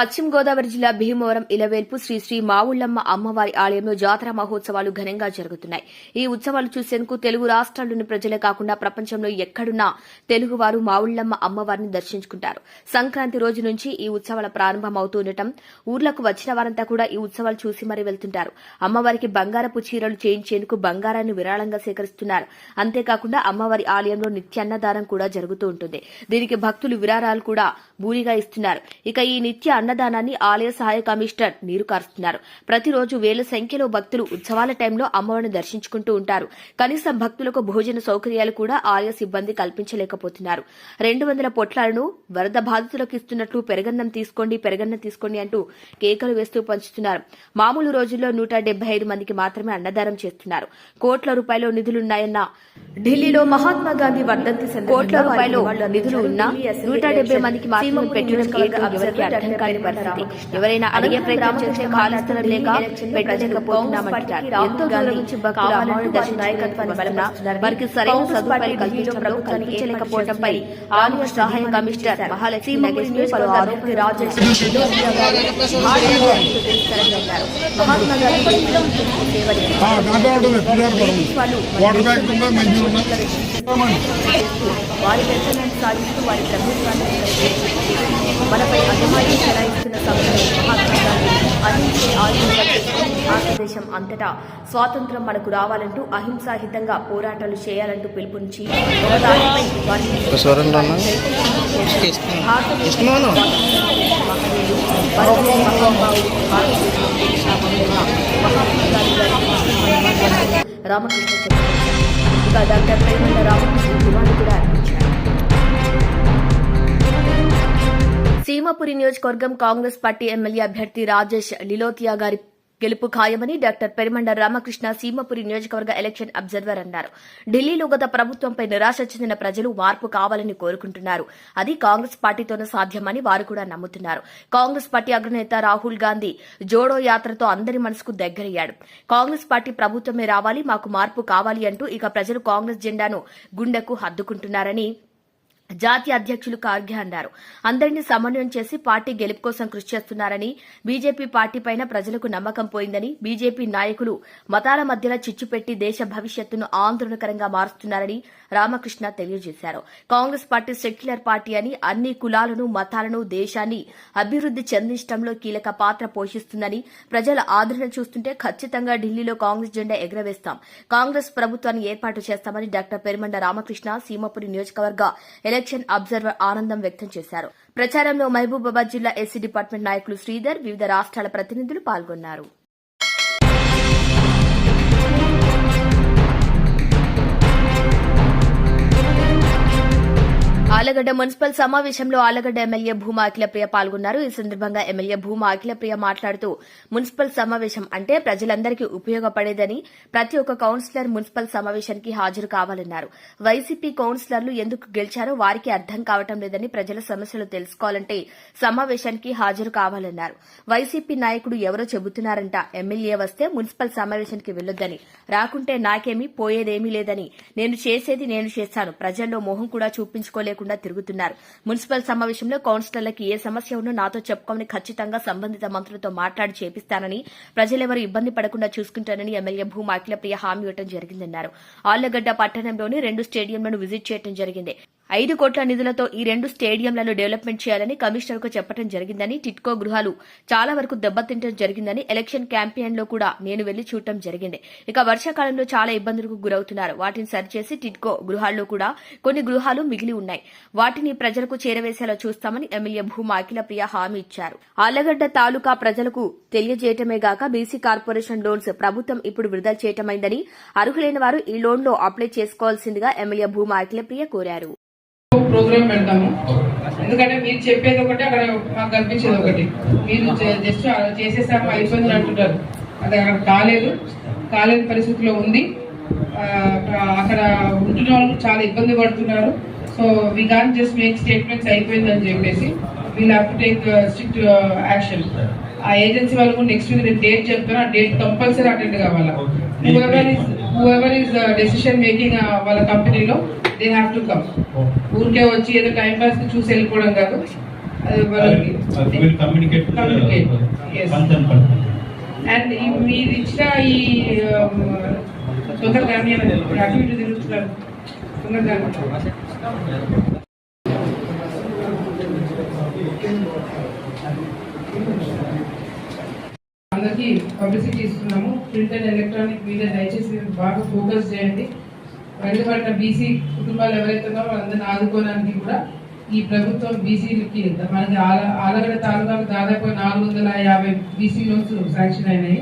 పశ్చిమ గోదావరి జిల్లా భీమవరం ఇలవేల్పు శ్రీ శ్రీ మావుళ్ళమ్మ అమ్మవారి ఆలయంలో జాతర మహోత్సవాలు ఘనంగా జరుగుతున్నాయి. ఈ ఉత్సవాలు చూసేందుకు తెలుగు రాష్ట్రాల్లోని ప్రజలే కాకుండా ప్రపంచంలో ఎక్కడున్నా తెలుగువారు మావుళ్ళమ్మ అమ్మవారిని దర్శించుకుంటారు. సంక్రాంతి రోజు నుంచి ఈ ఉత్సవాల ప్రారంభమవుతుండటం ఊర్లకు వచ్చిన వారంతా కూడా ఈ ఉత్సవాలు చూసి మరీ వెళ్తుంటారు. అమ్మవారికి బంగారపు చీరలు చేయించేందుకు బంగారాన్ని విరాళంగా సేకరిస్తున్నారు. అంతేకాకుండా అమ్మవారి ఆలయంలో నిత్యాన్నదానం కూడా జరుగుతూ ఉంటుంది. దీనికి భక్తులు విరాళాలు కూడా బూరిగా ఇస్తున్నారు. ఇక ఈ నిత్య అన్నదానాన్ని ఆలయ సహాయ కమిషనర్ నీరు కారుస్తున్నారు. ప్రతిరోజు వేల సంఖ్యలో భక్తులు ఉత్సవాల టైంలో అమ్మవారిని దర్శించుకుంటూ ఉంటారు. కనీసం భక్తులకు భోజన సౌకర్యాలు కూడా ఆలయ సిబ్బంది కల్పించలేకపోతున్నారు. రెండు వందల పొట్లాలను వరద బాధితులకు ఇస్తున్నట్లు పెరగన్నం తీసుకోండి పెరగన్నం తీసుకోండి అంటూ కేకలు వేస్తూ పంచుతున్నారు. మామూలు రోజుల్లో నూట డెబ్బై ఐదు మందికి మాత్రమే అన్నదానం చేస్తున్నారు. కోట్ల రూపాయల నిధులున్నాయన్న ఢిల్లీలో మహాత్మా గాంధీ వర్ధంతి కోట్ల రూపాయలు నిధులు ఉన్నా నూట డెబ్బై మందికి మాత్రమే పెట్టడం ఎవరికి అర్థం కాని పరిస్థితి. ఎవరైనా అడిగే ప్రయత్నం చేస్తే ఖాళీ స్థలం లేక పెట్టలేకపోతున్నామంటారు ఎంతో దూరం నుంచి భక్తులు అమ్మవారి దర్శన నాయకత్వాన్ని వలన వారికి సరైన సదుపాయాలు కల్పించడంలో కల్పించలేకపోవడంపై ఆలయ సహాయ కమిషనర్ మహాలక్ష్మి పలు రాజేష్ మహాత్మా గాంధీ వారి పెన్షన్ సాధిస్తూ వారి ప్రభుత్వాన్ని మనపై అభిమానం చెలాయిస్తున్న సమయంలో మహాత్మా గాంధీ అహింసే ఆయుధంగా చేసుకుని భారతదేశం అంతటా స్వాతంత్రం మనకు రావాలంటూ అహింసాహితంగా పోరాటాలు చేయాలంటూ పిలుపునిచ్చి రామకృష్ణ డాక్టర్ ప్రేమల రామకృష్ణ దివాణి కూడా అర్పించారు సీమాపురి నియోజకవర్గం కాంగ్రెస్ పార్టీ ఎమ్మెల్యే అభ్యర్థి రాజేష్ లిలోతియా గారి గెలుపు ఖాయమని డాక్టర్ పెరిమండ రామకృష్ణ సీమపురి నియోజకవర్గ ఎలక్షన్ అబ్జర్వర్ అన్నారు. ఢిల్లీలో గత ప్రభుత్వంపై నిరాశ చెందిన ప్రజలు మార్పు కావాలని కోరుకుంటున్నారు. అది కాంగ్రెస్ పార్టీతోనే సాధ్యమని వారు కూడా నమ్ముతున్నారు. కాంగ్రెస్ పార్టీ అగ్రనేత రాహుల్ గాంధీ జోడో యాత్రతో అందరి మనసుకు దగ్గరయ్యాడు. కాంగ్రెస్ పార్టీ ప్రభుత్వమే రావాలి మాకు మార్పు కావాలి అంటూ ఇక ప్రజలు కాంగ్రెస్ జెండాను గుండెకు హద్దుకుంటున్నారని జాతీయ అధ్యక్షులు ఖార్గే అన్నారు. అందరినీ సమన్వయం చేసి పార్టీ గెలుపు కోసం కృషి చేస్తున్నారని బీజేపీ పార్టీపైన ప్రజలకు నమ్మకం పోయిందని బీజేపీ నాయకులు మతాల మధ్యలో చిచ్చుపెట్టి దేశ భవిష్యత్తును ఆందోళనకరంగా మారుస్తున్నారని రామకృష్ణ తెలియజేశారు. కాంగ్రెస్ పార్టీ సెక్యులర్ పార్టీ అని అన్ని కులాలను మతాలను దేశాన్ని అభివృద్ది చెందించడంలో కీలక పాత్ర పోషిస్తుందని ప్రజల ఆదరణ చూస్తుంటే ఖచ్చితంగా ఢిల్లీలో కాంగ్రెస్ జెండా ఎగురవేస్తాం. కాంగ్రెస్ ప్రభుత్వాన్ని ఏర్పాటు చేస్తామని డాక్టర్ పెరుమండ రామకృష్ణ సీమపురి నియోజకవర్గ ఎలక్షన్ అబ్జర్వర్ ఆనందం వ్యక్తం చేశారు. ప్రచారంలో మహబూబాబాద్ జిల్లా ఎస్సీ డిపార్ట్మెంట్ నాయకులు శ్రీధర్ వివిధ రాష్ట్రాల ప్రతినిధులు పాల్గొన్నారు. ఆలగడ్డ మున్సిపల్ సమావేశంలో ఆలగడ్డ ఎమ్మెల్యే భూమా అఖిలప్రియ పాల్గొన్నారు. ఈ సందర్భంగా ఎమ్మెల్యే భూమా అఖిలప్రియ మాట్లాడుతూ మున్సిపల్ సమావేశం అంటే ప్రజలందరికీ ఉపయోగపడేదని ప్రతి ఒక్క కౌన్సిలర్ మున్సిపల్ సమావేశానికి హాజరు కావాలన్నారు. వైసీపీ కౌన్సిలర్లు ఎందుకు గెలిచారో వారికి అర్థం కావటం లేదని ప్రజల సమస్యలు తెలుసుకోవాలంటే సమావేశానికి హాజరు కావాలన్నారు. వైసీపీ నాయకుడు ఎవరో చెబుతున్నారంట ఎమ్మెల్యే వస్తే మున్సిపల్ సమావేశానికి వెళ్ళొద్దని రాకుంటే నాకేమీ పోయేదేమీ లేదని. నేను చేసేది నేను చేస్తాను. ప్రజల్లో మోహం కూడా చూపించుకోలేకుండా తిరుగుతున్నారు. మున్సిపల్ సమావేశంలో కౌన్సిలర్లకు ఏ సమస్య ఉన్నా నాతో చెప్పుకోమని ఖచ్చితంగా సంబంధిత మంత్రులతో మాట్లాడి చేపిస్తానని ప్రజలెవరూ ఇబ్బంది పడకుండా చూసుకుంటానని ఎమ్మెల్యే భూమా అఖిలప్రియ హామీ ఇవ్వడం జరిగిందన్నారు. ఆళ్ళగడ్డ పట్టణంలోని రెండు స్టేడియంలను విజిట్ చేయడం జరిగింది. ఐదు కోట్ల నిధులతో ఈ రెండు స్టేడియంలను డెవలప్మెంట్ చేయాలని కమిషనర్కు చెప్పడం జరిగిందని టిట్కో గృహాలు చాలా వరకు దెబ్బతింటం జరిగిందని ఎలక్షన్ క్యాంపెయిన్లో కూడా నేను వెళ్ళి చూడటం జరిగింది. ఇక వర్షాకాలంలో చాలా ఇబ్బందులకు గురవుతున్నారు. వాటిని సరిచేసి టిట్కో గృహాల్లో కూడా కొన్ని గృహాలు మిగిలి ఉన్నాయి. వాటిని ప్రజలకు చేరవేసేలా చూస్తామని ఎమ్మెల్యే భూమా అఖిలప్రియ హామీ ఇచ్చారు. ఆళ్ళగడ్డ తాలూకా ప్రజలకు తెలియజేయటమే గాక బీసీ కార్పొరేషన్ లోన్స్ ప్రభుత్వం ఇప్పుడు విడుదల చేయటమైందని అర్హులైన వారు ఈ లోన్లో అప్లై చేసుకోవాల్సిందిగా ఎమ్మెల్యే భూమా అఖిలప్రియ కోరారు. ప్రోగ్రామ్ పెడతాము. ఎందుకంటే మీరు చెప్పేది ఒకటి అక్కడ మాకు కనిపించేది ఒకటి. మీరు జస్ట్ చేసేసాము అయిపోయింది అంటుంటారు అది అక్కడ కాలేదు. కాలేని పరిస్థితిలో ఉంది. అక్కడ ఉంటున్న వాళ్ళు చాలా ఇబ్బంది పడుతున్నారు. So we can just make statements అయిపోయిందని చెప్పేసి we'll have to take strict action ఆ ఏజెన్సీ వాళ్ళు నెక్స్ట్ వీక్ నేను డేట్ చెప్తాను ఆ డేట్ కంపల్సరీ అటెండ్ కావాలా. హూఎవర్ ఇస్ డెసిషన్ మేకింగ్ వాళ్ళ కంపెనీలో దే హ్యావ్ టు కమ్ ఊరికే వచ్చి ఏదో టైం పాస్ చూసి వెళ్ళిపోవడం కాదు. అది వాళ్ళకి will communicate to Communicate, the yes. concerned person. And ఈ మీరు ఇచ్చిన ఈ తొందరగా అటు ఇటు తిరుగుతున్నారు తొందరగా అందరికీ పబ్లిసిటీ ఇస్తున్నాము. ప్రింట్ అండ్ ఎలక్ట్రానిక్ మీద దయచేసి బాగా ఫోకస్ చేయండి. వెనుకబడిన బీసీ కుటుంబాలు ఎవరైతే ఉన్నారో వాళ్ళందరినీ ఆదుకోవడానికి కూడా ఈ ప్రభుత్వం బీసీలకి మనకి ఆల ఆలగడ తాలూకాకు దాదాపు నాలుగు వందల యాభై బీసీ లోన్స్ శాంక్షన్ అయినాయి.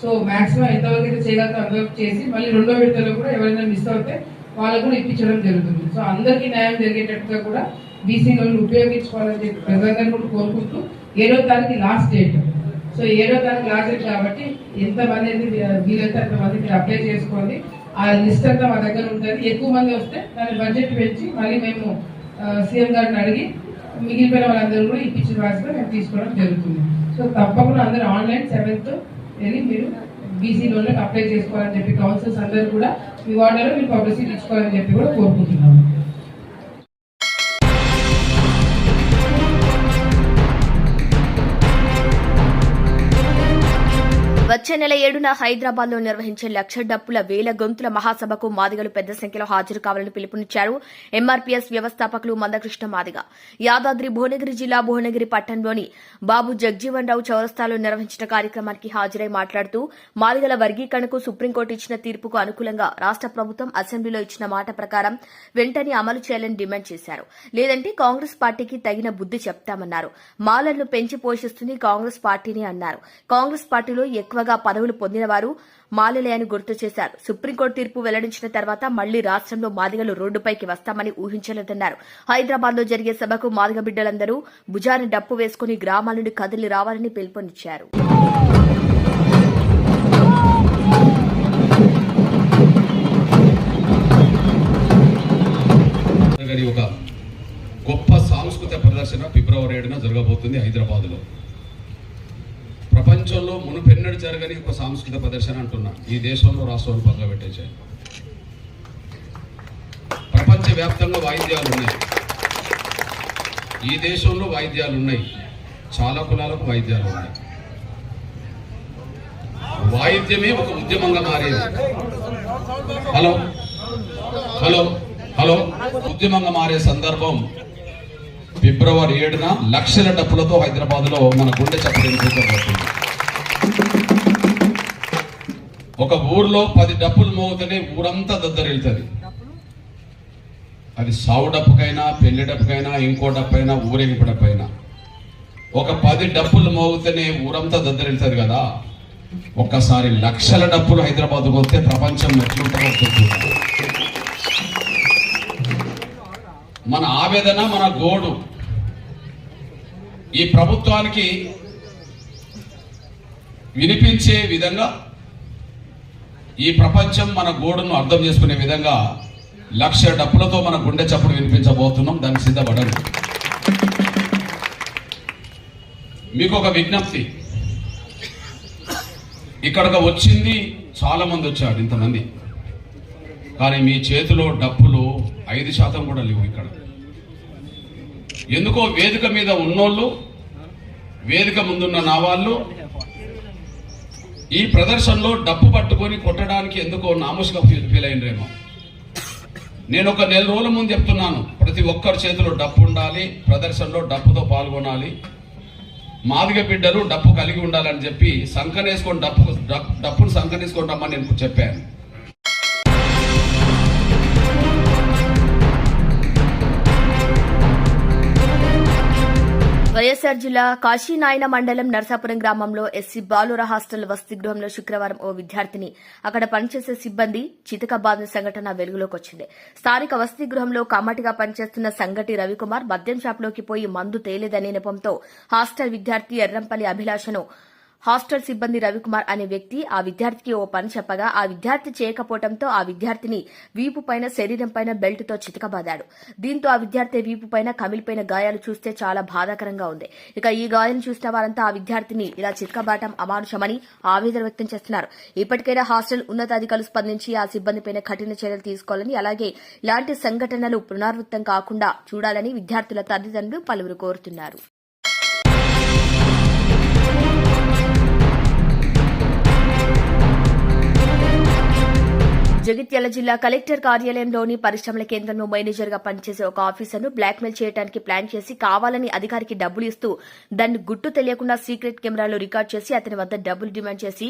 సో మాక్సిమం ఎంతవరకు అయితే చేయగలతో అంతవరకు చేసి మళ్ళీ రెండో విడతలో కూడా ఎవరైనా మిస్ అవుతే వాళ్ళకు కూడా ఇప్పించడం జరుగుతుంది. సో అందరికీ న్యాయం జరిగేటట్టుగా కూడా బీసీ లోన్లు ఉపయోగించుకోవాలని చెప్పి ప్రజలందరూ కూడా కోరుకుంటూ ఏడో తారీఖు లాస్ట్ డేట్ సో ఏడో తారీఖు లాస్ట్ కాబట్టి ఎంతమంది అయితే వీలైతే అంత మంది మీరు అప్లై చేసుకోండి. ఆ లిస్ట్ అంతా మా దగ్గర ఉంటుంది. ఎక్కువ మంది వస్తే దాని బడ్జెట్ పెంచి మళ్ళీ మేము సీఎం గారిని అడిగి మిగిలిపోయిన వాళ్ళందరూ కూడా ఇప్పించిన బాధ్యత మేము తీసుకోవడం జరుగుతుంది. సో తప్పకుండా అందరూ ఆన్లైన్ సెవెంత్ వెళ్ళి మీరు బీసీ లోన్లకు అప్లై చేసుకోవాలని చెప్పి కౌన్సిల్స్ అందరూ కూడా మీ వార్డులో మీరు పబ్లిసిటీ ఇచ్చుకోవాలని చెప్పి కూడా కోరుకుంటున్నాము. వచ్చే నెల ఏడున హైదరాబాద్లో నిర్వహించే లక్ష డప్పుల వేల గొంతుల మహాసభకు మాదిగలు పెద్ద సంఖ్యలో హాజరు కావాలని పిలుపునిచ్చారు ఎంఆర్పీఎస్ వ్యవస్థాపకులు మందకృష్ణ మాదిగ. యాదాద్రి భువనగిరి జిల్లా భువనగిరి పట్టణంలోని బాబు జగ్జీవన్ రావు చౌరస్తాలో నిర్వహించిన కార్యక్రమానికి హాజరై మాట్లాడుతూ మాదిగల వర్గీకరణకు సుప్రీంకోర్టు ఇచ్చిన తీర్పుకు అనుకూలంగా రాష్ట ప్రభుత్వం అసెంబ్లీలో ఇచ్చిన మాట ప్రకారం వెంటనే అమలు చేయాలని డిమాండ్ చేశారు. లేదంటే కాంగ్రెస్ పార్టీకి తగిన బుద్ది చెప్తామన్నారు. మాలర్లు పెంచి పోషిస్తుంది కాంగ్రెస్ పార్టీని అన్నారు. కాంగ్రెస్ పార్టీలో ఎక్కువగా పదవులు పొందినవారు వారు అని గుర్తు చేశారు. సుప్రీంకోర్టు తీర్పు వెల్లడించిన తర్వాత మళ్ళీ రాష్ట్రంలో మాదిగలు రోడ్డుపైకి వస్తామని ఊహించలేదన్నారు. హైదరాబాద్లో జరిగే సభకు మాదిగ బిడ్డలందరూ భుజాన్ని డప్పు వేసుకుని గ్రామాల నుండి కదిలి రావాలని పిలుపునిచ్చారు. ఒక గొప్ప సాంస్కృతిక ప్రదర్శన ఫిబ్రవరి ఏడున జరగబోతుంది హైదరాబాద్లో. ప్రపంచంలో మునుపెన్నడు జరగని ఒక సాంస్కృతిక ప్రదర్శన అంటున్నా. ఈ దేశంలో రాష్ట్రంలో పనులు పెట్టేశాయి. ప్రపంచవ్యాప్తంగా వాయిద్యాలు ఉన్నాయి. ఈ దేశంలో వాయిద్యాలు ఉన్నాయి. చాలా కులాలకు వాయిద్యాలు ఉన్నాయి. వాయిద్యమే ఒక ఉద్యమంగా మారేది. హలో? హలో? హలో? ఉద్యమంగా మారే సందర్భం ఫిబ్రవరి ఏడున లక్షల డబ్బులతో హైదరాబాద్లో మన గుండె చప్పుడు ఒక ఊర్లో పది డప్పులు మోగుతుంటే ఊరంతా దద్దరిల్తుంది అది సావు డప్పుకైనా పెళ్ళి డప్పుకైనా ఇంకో డప్పైనా ఊరేగింపు డప్పైనా ఒక పది డప్పులు మోగితేనే ఊరంతా దద్దరిల్తుంది కదా. ఒక్కసారి లక్షల డప్పులు హైదరాబాద్కు వస్తే ప్రపంచం ఎట్లుంటుందో చూద్దాం. మన ఆవేదన మన గోడు. ఈ ప్రభుత్వానికి వినిపించే విధంగా ఈ ప్రపంచం మన గోడును అర్థం చేసుకునే విధంగా లక్ష డప్పులతో మన గుండె చప్పుడు వినిపించబోతున్నాం. దానికి సిద్ధపడరు. మీకు ఒక విజ్ఞప్తి. ఇక్కడికి వచ్చింది చాలా మంది వచ్చారు ఇంతమంది. కానీ మీ చేతిలో డప్పులు ఐదు శాతం కూడా లేవు ఇక్కడ. ఎందుకో వేదిక మీద ఉన్నోళ్ళు వేదిక ముందున్న నా వాళ్ళు ఈ ప్రదర్శనలో డప్పు పట్టుకొని కొట్టడానికి ఎందుకో నామోష్గా ఫీల్ ఫీల్ అయినరేమో నేను ఒక నెల రోజుల ముందు చెప్తున్నాను ప్రతి ఒక్కరి చేతిలో డప్పు ఉండాలి ప్రదర్శనలో డప్పుతో పాల్గొనాలి. మాదిగ బిడ్డలు డప్పు కలిగి ఉండాలని చెప్పి సంకనేసుకొని డప్పు డప్పును సంకనేసుకొని రమ్మని నేను చెప్పాను. వైఎస్సార్ జిల్లా కాశీనాయన మండలం నర్సాపురం గ్రామంలో ఎస్సీ బాలుర హాస్టల్ వసతి గృహంలో శుక్రవారం ఓ విద్యార్థిని అక్కడ పనిచేసే సిబ్బంది చితకబాద్ సంఘటన వెలుగులోకి వచ్చింది. స్థానిక వసతి గృహంలో కమ్మటిగా పనిచేస్తున్న సంగటి రవికుమార్ మద్యం షాప్లోకి పోయి మందు తేలేదనే నెపంతో హాస్టల్ విద్యార్థి ఎర్రంపల్లి అభిలాషను హాస్టల్ సిబ్బంది రవికుమార్ అనే వ్యక్తి ఆ విద్యార్థికి ఓ పని చెప్పగా ఆ విద్యార్థి చేయకపోవడంతో ఆ విద్యార్థిని వీపు పైన శరీరం పైన బెల్ట్తో చితకబాదాడు. దీంతో ఆ విద్యార్థి వీపు పైన కమిలిపోయిన గాయాలు చూస్తే చాలా బాధాకరంగా ఉంది. ఇక ఈ గాయాలను చూసిన వారంతా ఆ విద్యార్థిని ఇలా చితకబాటం అమానుషమని ఆవేదన వ్యక్తం చేస్తున్నారు. ఇప్పటికైనా హాస్టల్ ఉన్నతాధికారులు స్పందించి ఆ సిబ్బందిపైన కఠిన చర్యలు తీసుకోవాలని అలాగే ఇలాంటి సంఘటనలు పునరావృతం కాకుండా చూడాలని విద్యార్థుల తల్లిదండ్రులు పలువురు కోరుతున్నారు. జగిత్యాల జిల్లా కలెక్టర్ కార్యాలయంలోని పరిశ్రమల కేంద్రంలో మేనేజర్గా పనిచేసే ఒక ఆఫీసర్ను బ్లాక్మెయిల్ చేయడానికి ప్లాన్ చేసి కావాలని అధికారికి డబ్బులు ఇస్తూ దాన్ని గుట్టు తెలియకుండా సీక్రెట్ కెమెరాలో రికార్డ్ చేసి అతని వద్ద డబ్బులు డిమాండ్ చేసి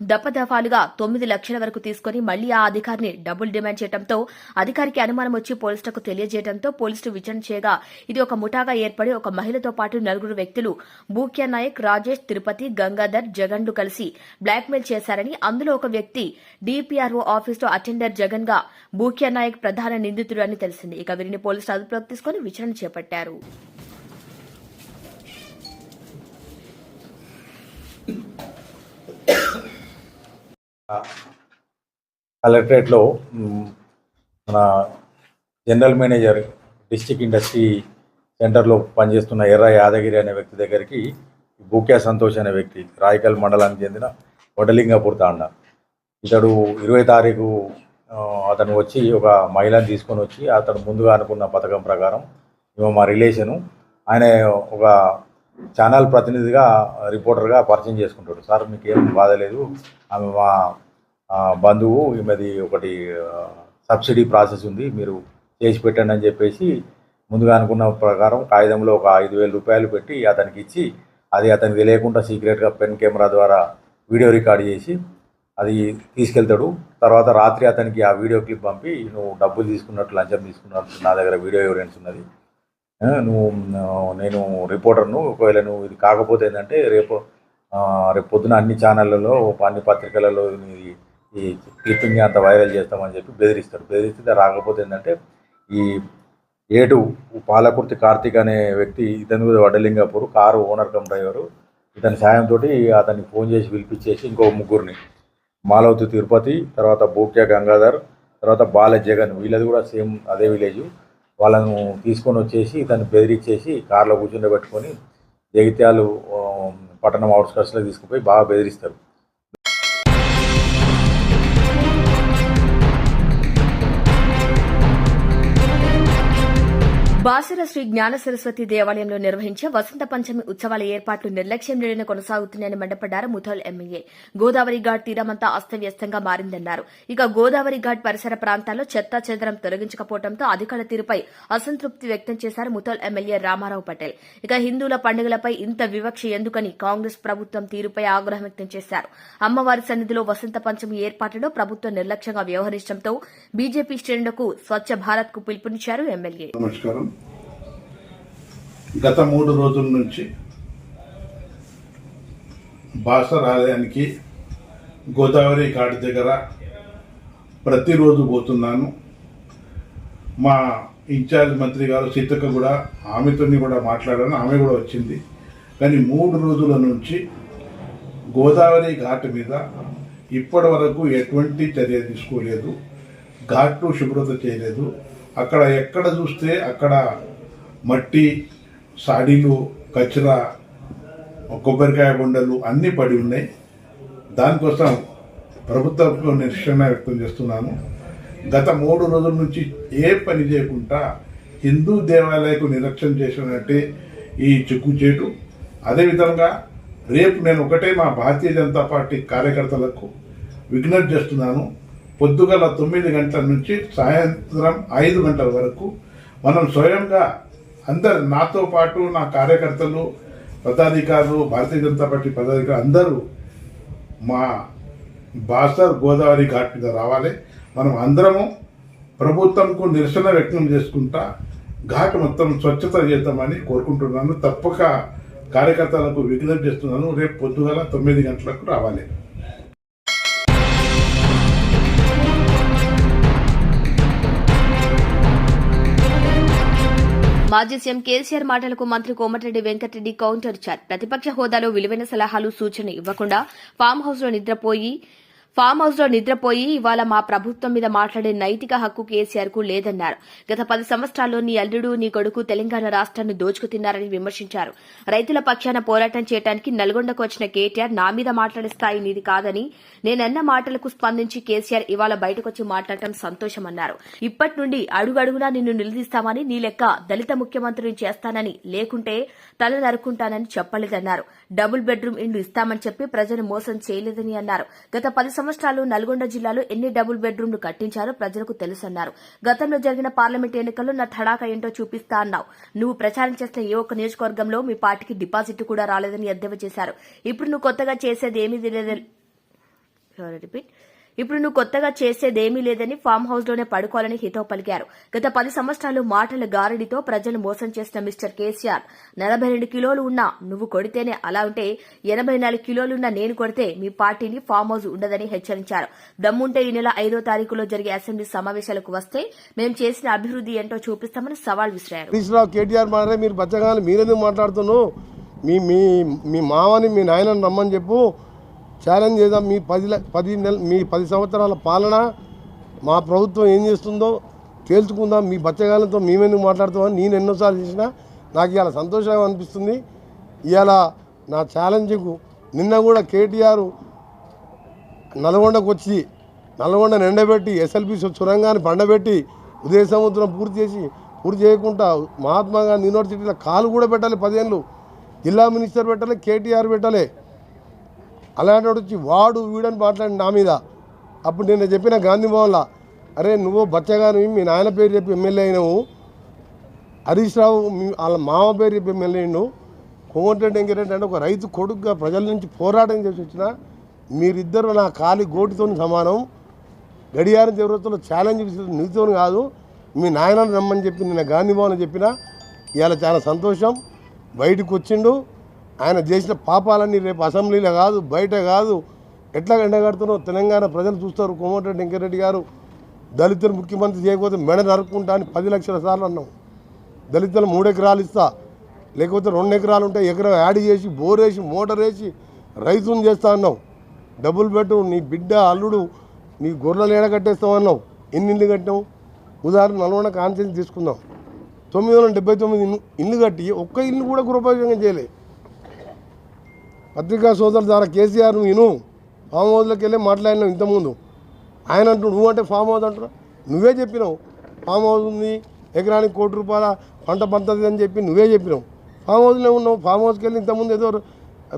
దఫదఫాలుగా తొమ్మిది లక్షల వరకు తీసుకుని మళ్ళీ ఆ అధికారిని డబ్బులు డిమాండ్ చేయడంతో అధికారికి అనుమానం వచ్చి పోలీసులకు తెలియజేయడంతో పోలీసులు విచారణ చేయగా ఇది ఒక ముఠాగా ఏర్పడి ఒక మహిళతో పాటు నలుగురు వ్యక్తులు భూక్యా నాయక్ రాజేష్ తిరుపతి గంగాధర్ జగన్లు కలిసి బ్లాక్మెయిల్ చేశారని అందులో ఒక వ్యక్తి డిపిఆర్ఓ ఆఫీసులో అటెండర్ జగన్గా భూక్యా నాయక్ ప్రధాన నిందితుడు అని తెలిసింది. ఇక వీరిని పోలీసులు అదుపులోకి తీసుకుని విచారణ చేపట్టారు. కలెక్టరేట్లో మన జనరల్ మేనేజర్ డిస్టిక్ ఇండస్ట్రీ సెంటర్లో పనిచేస్తున్న ఎర్ర యాదగిరి అనే వ్యక్తి దగ్గరికి బూక్యా సంతోష్ అనే వ్యక్తి రాయకల్ మండలానికి చెందిన వడలింగపూర్ తాండ. ఇతడు ఇరవై తారీఖు అతను వచ్చి ఒక మహిళను తీసుకొని వచ్చి అతను ముందుగా అనుకున్న పథకం ప్రకారం మేము మా రిలేషను ఆయన ఒక ఛానల్ ప్రతినిధిగా రిపోర్టర్గా పరిచయం చేసుకుంటాడు. సార్ మీకు ఏం బాధ లేదు? ఆమె మా బంధువు ఈమెది ఒకటి సబ్సిడీ ప్రాసెస్ ఉంది. మీరు చేసి పెట్టండి అని చెప్పేసి ముందుగా అనుకున్న ప్రకారం కాగితంలో ఒక ఐదు వేల రూపాయలు పెట్టి అతనికి ఇచ్చి అది అతనికి తెలియకుండా సీక్రెట్గా పెన్ కెమెరా ద్వారా వీడియో రికార్డ్ చేసి అది తీసుకెళ్తాడు. తర్వాత రాత్రి అతనికి ఆ వీడియో క్లిప్ పంపి నువ్వు డబ్బులు తీసుకున్నట్టు లంచం తీసుకున్నట్టు నా దగ్గర వీడియో ఎవిడెన్స్ ఉన్నది? నువ్వు నేను రిపోర్టర్ను ఒకవేళ నువ్వు ఇది కాకపోతే ఏంటంటే రేపు రేపు పొద్దున అన్ని ఛానళ్ళలో అన్ని పత్రికలలో ఈ క్లిప్పింగ్ అంత వైరల్ చేస్తామని చెప్పి బెదిరిస్తాడు బెదిరిస్తే రాకపోతే ఏంటంటే ఈ ఏటు పాలకుర్తి కార్తీక్ అనే వ్యక్తి ఇతను మీద Vaddalingapur car owner cum driver ఇతని సాయంతో అతన్ని ఫోన్ చేసి పిలిపించేసి ఇంకో ముగ్గురిని మాలవతి తిరుపతి తర్వాత బూక్యా గంగాధర్ తర్వాత బాల జగన్ వీళ్ళది కూడా సేమ్ అదే విలేజ్. వాళ్ళను తీసుకొని వచ్చేసి తను బెదిరించేసి కార్లో కూర్చుండబెట్టుకొని జగిత్యాలు పట్టణం అవుట్స్కట్స్లో తీసుకుపోయి బాగా బెదిరిస్తారు. బాసర శ్రీ జ్ఞాన సరస్వతి దేవాలయంలో నిర్వహించే వసంత పంచమి ఉత్సవాల ఏర్పాట్లు నిర్లక్ష్యం లేని కొనసాగుతున్నాయని మండపడ్డారు ముథల్ ఎమ్మెల్యే. గోదావరి ఘాట్ తీరమంతా అస్తవ్యస్తంగా మారిందన్నారు. ఇక గోదావరి ఘాట్ పరిసర ప్రాంతాల్లో చెత్తా చెదరం తొలగించకపోవడంతో అధికారుల తీరుపై అసంతృప్తి వ్యక్తం చేశారు ముథల్ ఎమ్మెల్యే రామారావు పటేల్. ఇక హిందువుల పండుగలపై ఇంత వివక్ష ఎందుకని కాంగ్రెస్ ప్రభుత్వం తీరుపై ఆగ్రహం వ్యక్తం చేశారు. అమ్మవారి సన్నిధిలో వసంత పంచమి ఏర్పాట్లలో ప్రభుత్వం నిర్లక్ష్యంగా వ్యవహరించడంతో బీజేపీ శ్రేణులకు స్వచ్ఛ భారత్కు పిలుపునిచ్చారు ఎమ్మెల్యే. నమస్కారం. గత మూడు రోజుల నుంచి బాసరాలయానికి గోదావరి ఘాట్ దగ్గర ప్రతిరోజు పోతున్నాను. మా ఇన్ఛార్జ్ మంత్రి గారు సీతక్క కూడా ఆమెతో కూడా మాట్లాడాను ఆమె కూడా వచ్చింది. కానీ మూడు రోజుల నుంచి గోదావరి ఘాట్ మీద ఇప్పటి వరకు ఎటువంటి చర్య తీసుకోలేదు. ఘాట్లు శుభ్రత చేయలేదు. అక్కడ ఎక్కడ చూస్తే అక్కడ మట్టి సాడీలు కచరా కొబ్బరికాయ బొండలు అన్నీ పడి ఉన్నాయి. దానికోసం ప్రభుత్వంలో నిరసన వ్యక్తం చేస్తున్నాను. గత మూడు రోజుల నుంచి ఏ పని చేయకుండా హిందూ దేవాలయకు నిరక్షణ చేసినట్టే ఈ చిక్కుచేటు అదేవిధంగా రేపు నేను ఒకటే మా భారతీయ జనతా పార్టీ కార్యకర్తలకు విజ్ఞప్తి చేస్తున్నాను. పొద్దుగల తొమ్మిది గంటల నుంచి సాయంత్రం ఐదు గంటల వరకు మనం స్వయంగా అందరు నాతో పాటు నా కార్యకర్తలు పదాధికారులు భారతీయ జనతా పార్టీ పదాధికారులు అందరూ మా బాసర్ గోదావరి ఘాట్ మీద రావాలి. మనం అందరము ప్రభుత్వంకు నిరసన వ్యక్తం చేసుకుంటా ఘాట్ మొత్తం స్వచ్ఛత చేద్దామని కోరుకుంటున్నాను. తప్పక కార్యకర్తలకు విజ్ఞప్తి చేస్తున్నాను. రేపు పొద్దుగల తొమ్మిది గంటలకు రావాలి. మాజీ సీఎం కేసీఆర్ మాటలకు మంత్రి కోమటిరెడ్డి వెంకటరెడ్డి కౌంటర్ ఇచ్చారు ప్రతిపక్ష హోదాలో విలువైన సలహాలు సూచనలు ఇవ్వకుండా ఫామ్ హౌస్లో నిద్రపోయి ఫామ్ హౌస్లో నిద్రపోయి ఇవాళ మా ప్రభుత్వం మీద మాట్లాడే నైతిక హక్కు కేసీఆర్కు లేదన్నారు. గత పది సంవత్సరాల్లో నీ అల్లుడు నీ కొడుకు తెలంగాణ రాష్ట్రాన్ని దోచుకు తిన్నారని విమర్శించారు. రైతుల పక్షాన పోరాటం చేయడానికి నల్గొండకు వచ్చిన కేటీఆర్ నా మీద మాట్లాడే స్థాయి నీది కాదని నేనన్న మాటలకు స్పందించి కేసీఆర్ ఇవాళ బయటకొచ్చి మాట్లాడటం సంతోషమన్నారు. ఇప్పటి నుండి అడుగడుగునా నిన్ను నిలదీస్తామని నీ లెక్క దళిత ముఖ్యమంత్రిని చేస్తానని లేకుంటే తల నరుక్కుంటానని చెప్పలేదన్నారు. డబుల్ బెడ్రూమ్ ఇండ్లు ఇస్తామని చెప్పి ప్రజలు మోసం చేయలేదని అన్నారు. గత పది సంవత్సరాలు నల్గొండ జిల్లాలో ఎన్ని డబుల్ బెడ్రూమ్లు కట్టించారో ప్రజలకు తెలుసన్నారు. గతంలో జరిగిన పార్లమెంట్ ఎన్నికల్లో నా తడాకా ఏంటో చూపిస్తా అన్నావు. నువ్వు ప్రచారం చేసిన ఏ ఒక్క నియోజకవర్గంలో మీ పార్టీకి డిపాజిట్ కూడా రాలేదని ఎద్దేవా చేశారు. ఇప్పుడు నువ్వు కొత్తగా చేసేది ఏమీ రిపీట్ ఇప్పుడు నువ్వు కొత్తగా చేసేదేమీ లేదని ఫామ్ హౌస్లోనే పడుకోవాలని హితవు పలికారు. గత పది సంవత్సరాలు మాటల గారడితో ప్రజలు మోసం చేసిన మిస్టర్ కేసీఆర్. నలభై రెండు కిలోలు ఉన్నా నువ్వు కొడితేనే అలా ఉంటే ఎనభై నాలుగు కిలోలున్న నేను కొడితే మీ పార్టీని ఫామ్ హౌస్ ఉండదని హెచ్చరించారు. దమ్ముంటే ఈ నెల ఐదో తారీఖులో జరిగే అసెంబ్లీ సమావేశాలకు వస్తే మేము చేసిన అభివృద్ది ఏంటో చూపిస్తామని సవాల్ విసిరారు. హరీష్ రావు కేటీఆర్ మాట్లాడే మీరు బచ్చగాని మీరెందుకు మాట్లాడుతున్నావు? మీ మీ మీ మామని మీ నాయనని రమ్మని చెప్పు. ఛాలెంజ్ చేద్దాం. మీ పది ల- పది నెల మీ పది సంవత్సరాల పాలన మా ప్రభుత్వం ఏం చేస్తుందో తేల్చుకుందాం. మీ బచ్చగాలతో మేమెందుకు మాట్లాడుతామని నేను ఎన్నోసార్లు చేసినా నాకు ఇవాళ సంతోషంగా అనిపిస్తుంది. ఇవాళ నా ఛాలెంజ్కు నిన్న కూడా కేటీఆర్ నల్గొండకు వచ్చి నల్గొండను ఎండబెట్టి ఎస్ఎల్బి సొరంగాన్ని పండబెట్టి ఉదయ సముద్రం పూర్తి చేసి పూర్తి చేయకుండా మహాత్మా గాంధీ యూనివర్సిటీలో కాలు కూడా పెట్టాలి పదేళ్ళు. జిల్లా మినిస్టర్ పెట్టాలి కేటీఆర్ పెట్టాలి. అలాంటి వచ్చి వాడు వీడని మాట్లాడి నా మీద. అప్పుడు నేను చెప్పిన గాంధీ భవన్లో అరే నువ్వు బచ్చగాని మీ నాయన పేరు చెప్పి ఎమ్మెల్యే అయినావు. హరీష్ రావు వాళ్ళ మామ పేరు చెప్పి ఎమ్మెల్యే అయినావు. కోమటిరెడ్డి వెంకరెడ్డి అంటే ఒక రైతు కొడుకుగా ప్రజల నుంచి పోరాటం చేసి వచ్చిన మీరిద్దరు నా కాలి గోటితో సమానం. గడియారం చివరిలో ఛాలెంజ్ నీతో కాదు మీ నాయనని రమ్మని చెప్పి నేను గాంధీ భవన్ చెప్పిన ఇవాళ చాలా సంతోషం. బయటకు వచ్చిండు. ఆయన చేసిన పాపాలన్నీ రేపు అసెంబ్లీలో కాదు బయట కాదు. ఎట్లా ఎండగడుతున్నావు తెలంగాణ ప్రజలు చూస్తారు. కోమటిరెడ్డి వెంకరెడ్డి గారు దళితులు ముఖ్యమంత్రి చేయకపోతే మెడ నరుక్కుంటా అని పది లక్షల సార్లు అన్నాం. దళితులు మూడు ఎకరాలు ఇస్తా లేకపోతే రెండు ఎకరాలు ఉంటే ఎకరం యాడ్ చేసి బోర్ వేసి మోటార్ వేసి రైతును చేస్తా అన్నావు డబుల్ బెడ్ నీ బిడ్డ అల్లుడు నీ గొర్రెలు ఏడ కట్టేస్తావు అన్నావు ఎన్ని ఇల్లు కట్టినావు ఉదాహరణ నల్గొండ కాన్సెన్స్ తీసుకుందాం. తొమ్మిది వందల డెబ్బై తొమ్మిది ఇల్లు- కట్టి ఒక్క ఇల్లు కూడా గృహోపయోగం చేయలే. పత్రికా సోదరుల ద్వారా కేసీఆర్ విను ఫామ్ హౌస్లోకి వెళ్ళి మాట్లాడినావు ఇంతకుముందు. ఆయన అంటు నువ్వు అంటే ఫామ్ హౌస్ అంటున్నా నువ్వే చెప్పినావు ఫామ్ హౌస్ ఉంది ఎకరానికి కోటి రూపాయల పంట పంతది అని చెప్పి నువ్వే చెప్పినావు. ఫామ్ హౌస్లో ఉన్నావు ఫామ్ హౌస్కి వెళ్ళి ఇంతకుముందు ఏదో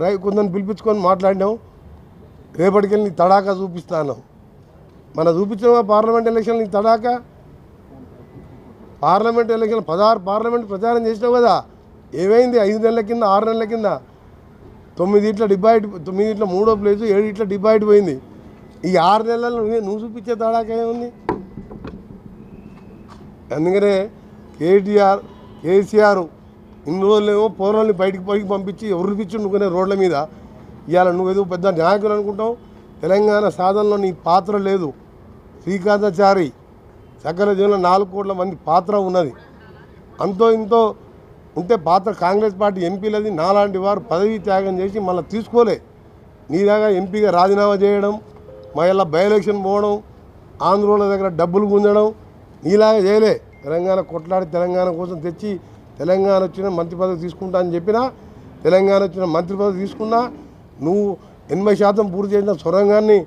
రై కొందరిని పిలిపించుకొని మాట్లాడినావు. రేపటికెళ్ళి నీ తడాకా చూపిస్తాను మన చూపించిన పార్లమెంట్ ఎలక్షన్ నీ తడాకా? పార్లమెంట్ ఎలక్షన్ పదహారు పార్లమెంట్ ప్రచారం చేసినావు కదా. ఏమైంది? ఐదు నెలల కింద ఆరు నెలల కింద? తొమ్మిది ఇట్ల డిబాయిట్ తొమ్మిది ఇట్ల మూడో ప్లేసు ఏడు ఇట్ల డిబాయిట్ పోయింది. ఈ ఆరు నెలల్లో నువ్వు చూపించే తడాకే ఉంది అందుకనే కేటీఆర్ కేసీఆర్ ఇన్ని రోజులేమో పౌరుల్ని బయటికి పైకి పంపించి ఎవరు పిచ్చుండుకునే రోడ్ల మీద ఇవాళ నువ్వేదో పెద్ద నాయకులు అనుకుంటావు? తెలంగాణ సాధనలో నీ పాత్ర లేదు. శ్రీకాంతాచారి సకల జీవనంలో నాలుగు కోట్ల మంది పాత్ర ఉన్నది. అంతో ఇంతో ఉంటే పాత్ర కాంగ్రెస్ పార్టీ ఎంపీలది నాలాంటి వారు పదవీ త్యాగం చేసి మళ్ళీ తీసుకోలే. నీలాగా ఎంపీగా రాజీనామా చేయడం మళ్ళీ బై ఎలక్షన్ పోవడం ఆంధ్రోల దగ్గర డబ్బులు గుంజడం నీలాగా చేయలే. తెలంగాణ కొట్లాడి తెలంగాణ కోసం తెచ్చి తెలంగాణ వచ్చిన మంత్రి పదవి తీసుకుంటా అని చెప్పినా తెలంగాణ వచ్చిన మంత్రి పదవి తీసుకున్నా నువ్వు ఎనభై శాతం పూర్తి చేసిన సొరంగాన్ని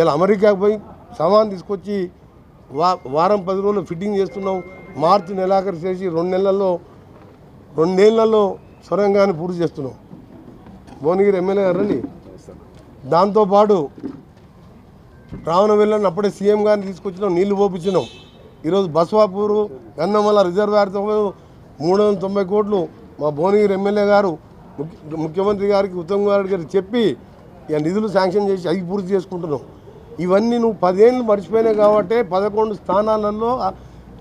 ఇలా అమెరికాకు పోయి సమాన్ తీసుకొచ్చి వా వారం పది రోజులు ఫిట్టింగ్ చేస్తున్నావు. మార్చి నెలాఖరు చేసి రెండు నెలల్లో రెండేళ్ళలో సొరంగాన్ని పూర్తి చేస్తున్నాం. భువనగిరి ఎమ్మెల్యే గారండి దాంతోపాటు రావణ వెళ్ళని అప్పుడే సీఎం గారిని తీసుకొచ్చినాం నీళ్ళు పోపించినాం ఈరోజు బస్వాపూరు గన్నమల్ల రిజర్వాయర్తో మూడు వందల తొంభై కోట్లు మా భువనగిరి ఎమ్మెల్యే గారు ముఖ్య- ముఖ్యమంత్రి గారికి ఉత్తమ్ కుమార్ గారికి చెప్పి ఇక నిధులు శాంక్షన్ చేసి అవి పూర్తి చేసుకుంటున్నాం. ఇవన్నీ నువ్వు పదేళ్ళు మర్చిపోయినాయి కాబట్టి పదకొండు స్థానాలలో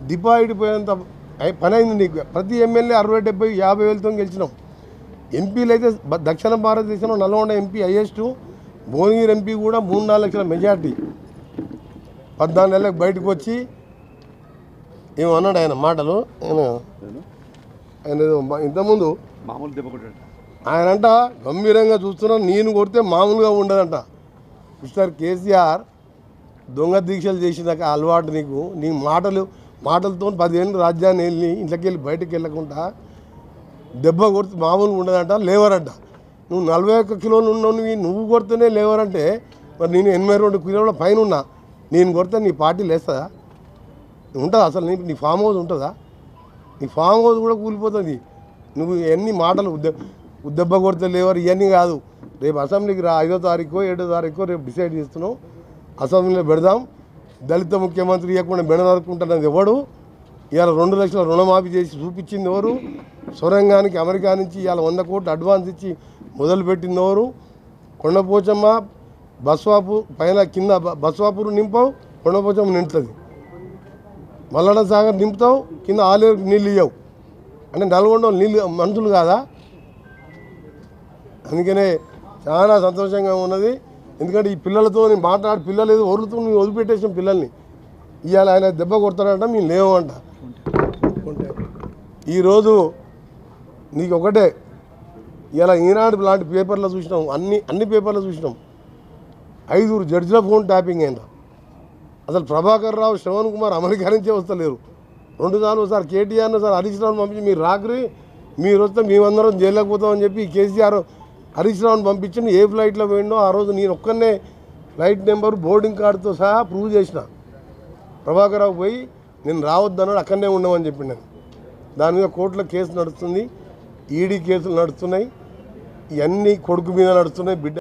డిపాజిట్ పోయేంత పని అయింది నీకు. ప్రతి ఎమ్మెల్యే అరవై డెబ్బై యాభై వేలతో గెలిచినాం. ఎంపీలు అయితే దక్షిణ భారతదేశంలో Nalgonda MP highest Bhuvanagiri MP కూడా మూడు నాలుగు లక్షల మెజార్టీ. పద్నాలుగు నెలలకు బయటకు వచ్చి ఏమన్నాడు ఆయన మాటలు. ఆయన ఆయన ఇంతకుముందు మామూలు అంట గంభీరంగా చూస్తున్నా నేను కొడితే మామూలుగా ఉండదంట. మిస్టర్ కేసీఆర్ దొంగ దీక్షలు చేసినాక అలవాటు నీకు. నీ మాటలు మాటలతో పదిహేను రాజ్యాన్ని వెళ్ళి ఇంట్లోకి వెళ్ళి బయటకు వెళ్ళకుండా దెబ్బ కొడితే మామూలుగా ఉండదంట లేవరంట. నువ్వు నలభై ఒక్క కిలోలు ఉన్నవి నువ్వు కొడితేనే లేవరంటే మరి నేను ఎనభై రెండు కిలోల పైన ఉన్నా. నేను కొడితే నీ పార్టీ లేస్తుందా? ఉంటుందా అసలు నీ నీ ఫామ్ హౌస్ ఉంటుందా? నీ ఫామ్ హౌస్ కూడా కూలిపోతుంది. నువ్వు ఎన్ని మాటలు ఉద్ద- ఉద్దెబ్బ కొడితే లేవరు ఇవన్నీ కాదు. రేపు అసెంబ్లీకి రా ఐదో తారీఖు ఏడో తారీఖు రేపు డిసైడ్ చేస్తున్నాం అసెంబ్లీలో పెడదాం. దళిత ముఖ్యమంత్రి ఇవ్వకుండా బెడనరుకుంటున్నది ఎవడు? ఇవాళ రెండు లక్షల రుణమాఫీ చేసి చూపించింది ఎవరు? సొరంగానికి అమెరికా నుంచి ఇవాళ వంద కోట్లు అడ్వాన్స్ ఇచ్చి మొదలుపెట్టింది ఎవరు? కొండపోచమ్మ బస్వాపు పైన కింద బస్వాపూర్ నింపావు కొండపోచమ్మ నింపుతుంది. మల్లడ సాగర్ నింపుతావు కింద ఆలేరు నీళ్ళు ఇవ్వవు అంటే నల్గొండ నీళ్ళు మనుషులు కాదా? అందుకనే చాలా సంతోషంగా ఉన్నది. ఎందుకంటే ఈ పిల్లలతో నేను మాట్లాడి పిల్లలు ఏదో ఒరులుతూ మేము వదిలిపెట్టేసాం పిల్లల్ని. ఇవాళ ఆయన దెబ్బ కొడతాడంట మేము లేవంట. ఈరోజు నీకు ఒకటే ఇలా ఈనాడు లాంటి పేపర్లో చూసినాం అన్ని అన్ని పేపర్లో చూసినాం. ఐదుగురు జడ్జిల ఫోన్ ట్యాపింగ్ అయిన అసలు ప్రభాకర్ రావు శ్రవణ్ కుమార్ అమెరికా నుంచే వస్తలేరు రెండు సార్లు ఒకసారి కేటీఆర్ను సార్ హరీష్ రావుని పంపించి మీరు రాకరి మీరు వస్తే మేమందరం జైల్లోకి పోతామని చెప్పి కేసీఆర్ హరీష్ రావుని పంపించిన ఏ ఫ్లైట్లో పోయిండో ఆ రోజు నేను ఒక్కనే ఫ్లైట్ నెంబర్ బోర్డింగ్ కార్డుతో సహా ప్రూవ్ చేసిన. ప్రభాకర్ రావు పోయి నేను రావద్దన్నాడు అక్కడనే ఉండమని చెప్పిండు దాని మీద కోర్టులో కేసు నడుస్తుంది. ఈడీ కేసులు నడుస్తున్నాయి. ఇవన్నీ కొడుకు మీద నడుస్తున్నాయి బిడ్డ